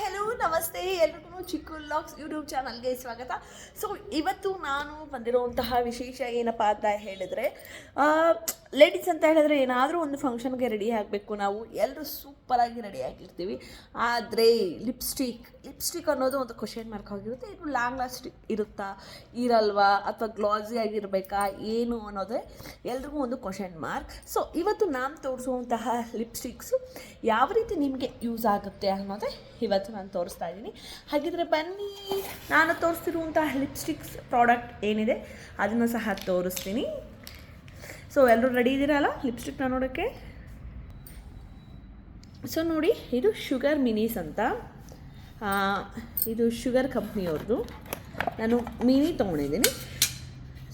Hello ನಮಸ್ತೆ. ಎಲ್ರಿಗೂ ಚಿಕ್ಕು LOX YouTube ಚಾನಲ್ಗೆ ಸ್ವಾಗತ. ಸೊ ಇವತ್ತು ನಾನು ಬಂದಿರುವಂತಹ ವಿಶೇಷ ಏನಪ್ಪ ಅಂತ ಹೇಳಿದರೆ ಲೇಡೀಸ್ ಅಂತ ಹೇಳಿದ್ರೆ ಏನಾದರೂ ಒಂದು ಫಂಕ್ಷನ್ಗೆ ರೆಡಿ ಆಗಬೇಕು. ನಾವು ಎಲ್ಲರೂ ಸೂಪರಾಗಿ ರೆಡಿ ಆಗಿರ್ತೀವಿ. ಆದರೆ ಲಿಪ್ಸ್ಟಿಕ್ ಲಿಪ್ಸ್ಟಿಕ್ ಅನ್ನೋದು ಒಂದು ಕ್ವಶನ್ ಮಾರ್ಕ್ ಆಗಿರುತ್ತೆ. ಇದು ಲಾಂಗ್ ಲಾಸ್ಟ್ ಇರುತ್ತಾ? ಇರಲ್ವಾ? ಅಥವಾ ಗ್ಲಾಸಿ ಆಗಿರಬೇಕಾ? ಏನು ಅನ್ನೋದೇ ಎಲ್ರಿಗೂ ಒಂದು ಕ್ವಶನ್ ಮಾರ್ಕ್ ಸೊ ಇವತ್ತು ನಾನು ತೋರಿಸುವಂತಹ ಲಿಪ್ಸ್ಟಿಕ್ಸು ಯಾವ ರೀತಿ ನಿಮಗೆ ಯೂಸ್ ಆಗುತ್ತೆ ಅನ್ನೋದೇ ಇವತ್ತು ನಾನು ತೋರಿಸ್ತಾ ಇದ್ದೀನಿ. ಹಾಗಿದ್ರೆ ಬನ್ನಿ, ನಾನು ತೋರಿಸ್ತಿರುವಂತಹ ಲಿಪ್ಸ್ಟಿಕ್ಸ್ ಪ್ರಾಡಕ್ಟ್ ಏನಿದೆ, ಅದನ್ನು ಸಹ ತೋರಿಸ್ತೀನಿ. ಸೊ ಎಲ್ಲರೂ ರೆಡಿ ಇದ್ದೀರಲ್ಲ? ಲಿಪ್ಸ್ಟಿಕ್ನ ನೋಡೋಕ್ಕೆ ಸೊ ನೋಡಿ, ಇದು ಶುಗರ್ ಮಿನೀಸ್ ಅಂತ. ಇದು ಶುಗರ್ ಕಂಪ್ನಿಯವ್ರದ್ದು ನಾನು ಮಿನಿ ತೊಗೊಂಡಿದ್ದೀನಿ.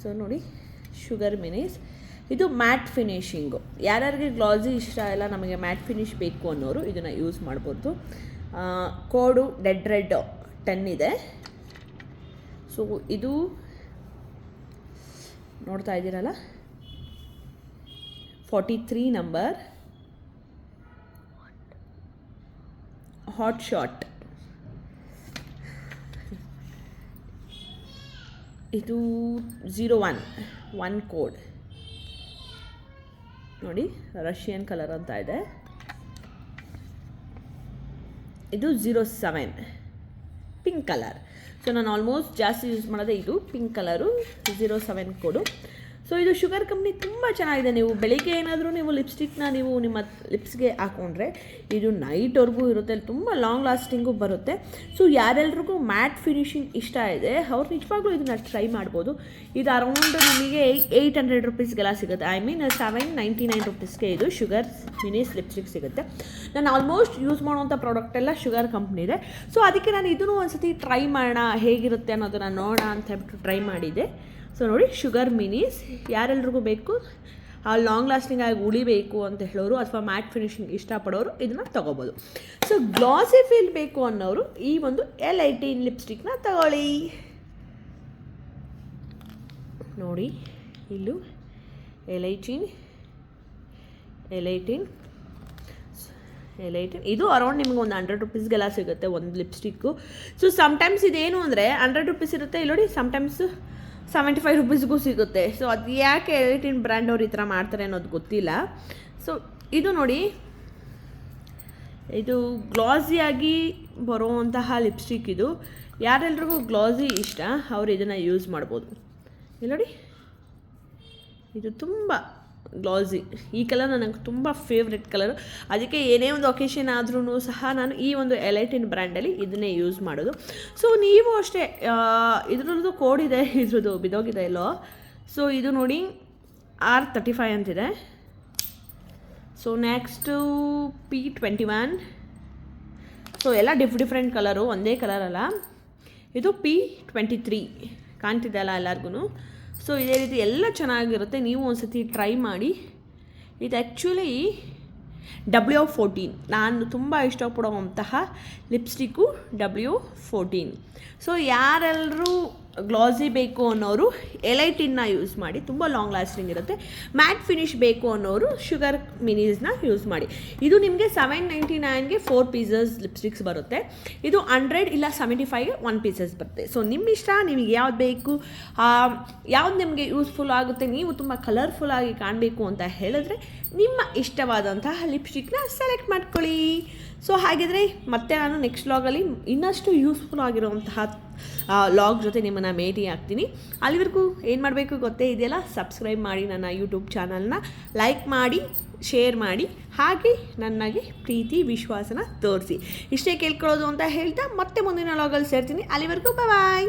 ಸೊ ನೋಡಿ ಶುಗರ್ ಮಿನೀಸ್ ಇದು ಮ್ಯಾಟ್ ಫಿನಿಶಿಂಗು ಯಾರ್ಯಾರಿಗೆ ಗ್ಲಾಸಿ ಇಷ್ಟ ಇಲ್ಲ ನಮಗೆ ಮ್ಯಾಟ್ ಫಿನಿಶ್ ಬೇಕು ಅನ್ನೋರು ಇದನ್ನು ಯೂಸ್ ಮಾಡ್ಬೋದು. ಕೋಡು ಡೆಡ್ ರೆಡ್ ಟೆನ್ ಇದೆ. ಸೊ ಇದು ನೋಡ್ತಾ ಇದ್ದೀರಲ್ಲ? Forty number. Hot shot. ಇದು ಝೀರೋ ಒನ್ ಒನ್ ಕೋಡ್ ನೋಡಿ ರಷ್ಯನ್ ಕಲರ್ ಅಂತ ಇದೆ. ಇದು zero seven pink colour so ನಾನು ಆಲ್ಮೋಸ್ಟ್ ಜಾಸ್ತಿ ಯೂಸ್ ಮಾಡೋದೇ ಇದು pink colour zero seven code so ಇದು ಶುಗರ್ ಕಂಪ್ನಿ ತುಂಬ ಚೆನ್ನಾಗಿದೆ. ನೀವು ಬೆಳಿಗ್ಗೆ ಏನಾದರೂ ನೀವು ಲಿಪ್ಸ್ಟಿಕ್ನ ನೀವು ನಿಮ್ಮ ಲಿಪ್ಸ್ಗೆ ಹಾಕ್ಕೊಂಡ್ರೆ ಇದು ನೈಟ್ವರೆಗೂ ಇರುತ್ತೆ. ತುಂಬ ಲಾಂಗ್ ಲಾಸ್ಟಿಂಗು ಬರುತ್ತೆ. ಸೊ ಯಾರೆಲ್ರಿಗೂ ಮ್ಯಾಟ್ ಫಿನಿಶಿಂಗ್ ಇಷ್ಟ ಇದೆ, ಅವ್ರು ನಿಜವಾಗ್ಲೂ ಇದನ್ನು ಟ್ರೈ ಮಾಡ್ಬೋದು. ಇದು ಅರೌಂಡ್ ನಿಮಗೆ ಏಯ್ಟ್ ಹಂಡ್ರೆಡ್ ರುಪೀಸ್ಗೆಲ್ಲ ಸಿಗುತ್ತೆ. I mean seven ninety nine ರುಪೀಸ್ಗೆ ಇದು ಶುಗರ್ ಮಿನಿಸ್ ಲಿಪ್ಸ್ಟಿಕ್ ಸಿಗುತ್ತೆ. ನಾನು ಆಲ್ಮೋಸ್ಟ್ ಯೂಸ್ ಮಾಡುವಂಥ ಪ್ರಾಡಕ್ಟ್ ಎಲ್ಲ ಶುಗರ್ ಕಂಪ್ನಿ ಇದೆ. ಸೊ ಅದಕ್ಕೆ ನಾನು ಇದನ್ನು ಒಂದ್ಸತಿ ಟ್ರೈ ಮಾಡೋಣ, ಹೇಗಿರುತ್ತೆ ಅನ್ನೋದನ್ನು ನೋಡೋಣ ಅಂತ ಹೇಳ್ಬಿಟ್ಟು ಟ್ರೈ ಮಾಡಿದ್ದೆ. ಸೊ ನೋಡಿ ಶುಗರ್ ಮಿನೀಸ್ ಯಾರೆಲ್ರಿಗೂ ಬೇಕು, ಆ ಲಾಂಗ್ ಲಾಸ್ಟಿಂಗ್ ಆಗಿ ಉಳಿಬೇಕು ಅಂತ ಹೇಳೋರು ಅಥವಾ ಮ್ಯಾಟ್ ಫಿನಿಶಿಂಗ್ ಇಷ್ಟಪಡೋರು ಇದನ್ನು ತೊಗೋಬೋದು. ಸೊ ಗ್ಲಾಸಿ ಫೀಲ್ ಬೇಕು ಅನ್ನೋರು ಈ ಒಂದು ಎಲ್ ಐಟೀನ್ ಲಿಪ್ಸ್ಟಿಕ್ನ ತಗೊಳ್ಳಿ. ನೋಡಿ, ಇಲ್ಲೂ L eighteen L eighteen L eighteen ಇದು ಅರೌಂಡ್ ನಿಮ್ಗೆ ಒಂದು ಹಂಡ್ರೆಡ್ ರುಪೀಸ್ಗೆಲ್ಲ ಸಿಗುತ್ತೆ ಒಂದು ಲಿಪ್ಸ್ಟಿಕ್ಕು ಸೊ ಸಮ್ಟೈಮ್ಸ್ ಇದೇನು ಅಂದರೆ ಹಂಡ್ರೆಡ್ ರುಪೀಸ್ ಇರುತ್ತೆ. ಇಲ್ಲಿ ನೋಡಿ ಸಮ್ಟೈಮ್ಸ್ ಸೆವೆಂಟಿ ಫೈವ್ ರುಪೀಸ್ಗೂ ಸಿಗುತ್ತೆ. ಸೊ ಅದು ಯಾಕೆ ಎಲಿಟಿನ್ ಬ್ರ್ಯಾಂಡ್ ಅವ್ರು ಈ ಥರ ಮಾಡ್ತಾರೆ ಅನ್ನೋದು ಗೊತ್ತಿಲ್ಲ. ಸೊ ಇದು ನೋಡಿ, ಇದು ಗ್ಲಾಸಿಯಾಗಿ ಬರುವಂತಹ ಲಿಪ್ಸ್ಟಿಕ್ ಇದು. ಯಾರೆಲ್ರಿಗೂ ಗ್ಲಾಸಿ ಇಷ್ಟ, ಅವ್ರು ಇದನ್ನು ಯೂಸ್ ಮಾಡ್ಬೋದು. ಇಲ್ಲಿ ನೋಡಿ, ಇದು ತುಂಬ ಗ್ಲಾಸಿ ಈ ಕಲರ್ ನನಗೆ ತುಂಬ ಫೇವ್ರೆಟ್ ಕಲರು ಅದಕ್ಕೆ ಏನೇ ಒಂದು ಒಕೇಶನ್ ಆದ್ರೂ ಸಹ ನಾನು ಈ ಒಂದು ಎಲೈಟಿನ್ ಬ್ರ್ಯಾಂಡಲ್ಲಿ ಇದನ್ನೇ ಯೂಸ್ ಮಾಡೋದು. ಸೊ ನೀವು ಅಷ್ಟೇ ಇದ್ರದ್ದು ಕೋಡ್ ಇದೆ, ಇದ್ರದ್ದು ಬಿದೋಗಿದೆ ಎಲ್ಲೋ. ಸೊ ಇದು ನೋಡಿ ಆರ್ ತರ್ಟಿ ಫೈವ್ ಅಂತಿದೆ. So next P twenty one so ಎಲ್ಲ ಡಿಫ್ ಡಿಫ್ರೆಂಟ್ ಕಲರು ಒಂದೇ ಕಲರ್ ಅಲ್ಲ. ಇದು ಪಿ ಟ್ವೆಂಟಿ ತ್ರೀ ಕಾಣ್ತಿದೆ ಅಲ್ಲ ಎಲ್ಲರಿಗೂ ಸೊ ಇದೇ ರೀತಿ ಎಲ್ಲ ಚೆನ್ನಾಗಿರುತ್ತೆ. ನೀವು ಒಂದ್ಸತಿ ಟ್ರೈ ಮಾಡಿ. ಇದು ಆ್ಯಕ್ಚುಲಿ ಡಬ್ಲ್ಯೂ ಫೋರ್ಟೀನ್ ನಾನು ತುಂಬ ಇಷ್ಟಪಡುವಂತಹ ಲಿಪ್ಸ್ಟಿಕ್ಕು ಡಬ್ಲ್ಯೂ ಫೋರ್ಟೀನ್ ಸೊ ಯಾರೆಲ್ಲರೂ ಗ್ಲಾಸಿ ಬೇಕು ಅನ್ನೋರು ಎಲೈಟಿನ್ನ ಯೂಸ್ ಮಾಡಿ, ತುಂಬ ಲಾಂಗ್ ಲಾಸ್ಟಿಂಗ್ ಇರುತ್ತೆ. ಮ್ಯಾಟ್ ಫಿನಿಶ್ ಬೇಕು ಅನ್ನೋರು ಶುಗರ್ ಮಿನೀಸ್ನ ಯೂಸ್ ಮಾಡಿ. ಇದು ನಿಮಗೆ ಸೆವೆನ್ ನೈಂಟಿ ನೈನ್ಗೆ ಫೋರ್ ಪೀಸಸ್ ಲಿಪ್ಸ್ಟಿಕ್ಸ್ ಬರುತ್ತೆ. ಇದು ಹಂಡ್ರೆಡ್ ಇಲ್ಲ ಸೆವೆಂಟಿ ಫೈವ್ಗೆ ಒನ್ ಪೀಸಸ್ ಬರುತ್ತೆ. ಸೊ ನಿಮ್ಮ ಇಷ್ಟ, ನಿಮಗೆ ಯಾವ್ದು ಬೇಕು ಯಾವ್ದು ನಿಮಗೆ ಯೂಸ್ಫುಲ್ ಆಗುತ್ತೆ, ನೀವು ತುಂಬ ಕಲರ್ಫುಲ್ ಆಗಿ ಕಾಣಬೇಕು ಅಂತ ಹೇಳಿದ್ರೆ ನಿಮ್ಮ ಇಷ್ಟವಾದಂತಹ ಲಿಪ್ಸ್ಟಿಕ್ನ ಸೆಲೆಕ್ಟ್ ಮಾಡ್ಕೊಳ್ಳಿ. ಸೊ ಹಾಗಿದ್ರೆ ಮತ್ತೆ ನಾನು ನೆಕ್ಸ್ಟ್ ಲಾಗಲ್ಲಿ ಇನ್ನಷ್ಟು ಯೂಸ್ಫುಲ್ ಆಗಿರುವಂತಹ ಲಾಗ್ ಜೊತೆ ನಿಮ್ಮನ್ನು ಭೇಟಿ ಆಗ್ತೀನಿ. ಅಲ್ಲಿವರೆಗೂ ಏನು ಮಾಡಬೇಕು ಗೊತ್ತೇ ಇದೆಯಲ್ಲ? ಸಬ್ಸ್ಕ್ರೈಬ್ ಮಾಡಿ ನನ್ನ ಯೂಟ್ಯೂಬ್ ಚಾನಲ್ನ ಲೈಕ್ ಮಾಡಿ ಶೇರ್ ಮಾಡಿ, ಹಾಗೆ ನನಗೆ ಪ್ರೀತಿ, ವಿಶ್ವಾಸನ ತೋರಿಸಿ. ಇಷ್ಟೇ ಕೇಳ್ಕೊಳ್ಳೋದು ಅಂತ ಹೇಳ್ತಾ ಮತ್ತೆ ಮುಂದಿನ ಲಾಗಲ್ಲಿ ಸೇರ್ತೀನಿ. ಅಲ್ಲಿವರೆಗೂ ಬಾಯ್